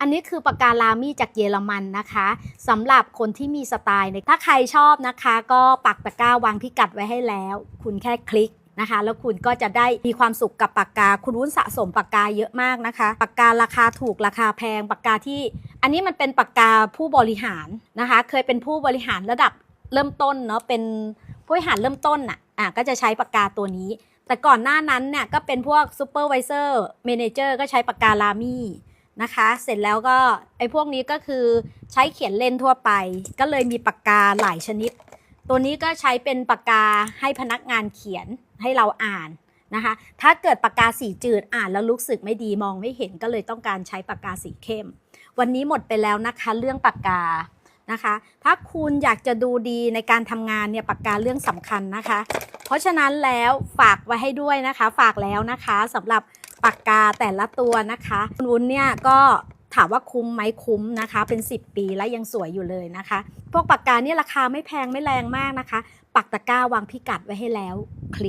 อันนี้คือปากกาลามี่จากเยอรมันนะคะสำหรับคนที่มีสไตล์ถ้าใครชอบนะคะ ก็ปักตะกร้าวางพิกัดไว้ให้แล้ว คุณแค่คลิกนะคะแล้วคุณก็จะได้มีความสุขกับปากกา คุณวุ้นสะสมปากกาเยอะมากนะคะ ปากการาคาถูกราคาแพงปากกาที่ อันนี้มันเป็นปากกาผู้บริหารนะคะ เคยเป็นผู้บริหารระดับเริ่มต้นเนาะเป็นผู้บริหารเริ่มต้นอะอะก็จะใช้ปากกาตัวนี้ แต่ก่อนหน้านั้นเนี่ยก็เป็นพวกซูเปอร์วิเซอร์เมนเจอร์ก็ใช้ปากกาลามี่ นะคะ เสร็จแล้วก็ไอ้พวกนี้ก็คือใช้เขียนเล่นทั่วไป ก็เลยมีปากกาหลายชนิด ตัวนี้ก็ใช้เป็นปากกาให้พนักงานเขียนให้เราอ่านนะคะ ถ้าเกิดปากกาสีจืดอ่านแล้วรู้สึกไม่ดีมองไม่เห็นก็เลยต้องการใช้ปากกาสีเข้ม วันนี้หมดไปแล้วนะคะเรื่องปากกานะคะ ถ้าคุณอยากจะดูดีในการทำงานเนี่ยปากกาเรื่องสำคัญนะคะ เพราะฉะนั้นแล้วฝากไว้ให้ด้วยนะคะ ฝากแล้วนะคะสำหรับ ปากกาแต่ละตัวนะคะคุณวุ้นเนี่ยก็ถามว่าคุ้มไหมคุ้มนะคะ เป็น 10 ปีแล้วยังสวยอยู่เลยนะคะ พวกปากกาเนี่ยราคาไม่แพงไม่แรงมากนะคะ ปักตะกร้าวางพิกัดไว้ให้แล้วคลิก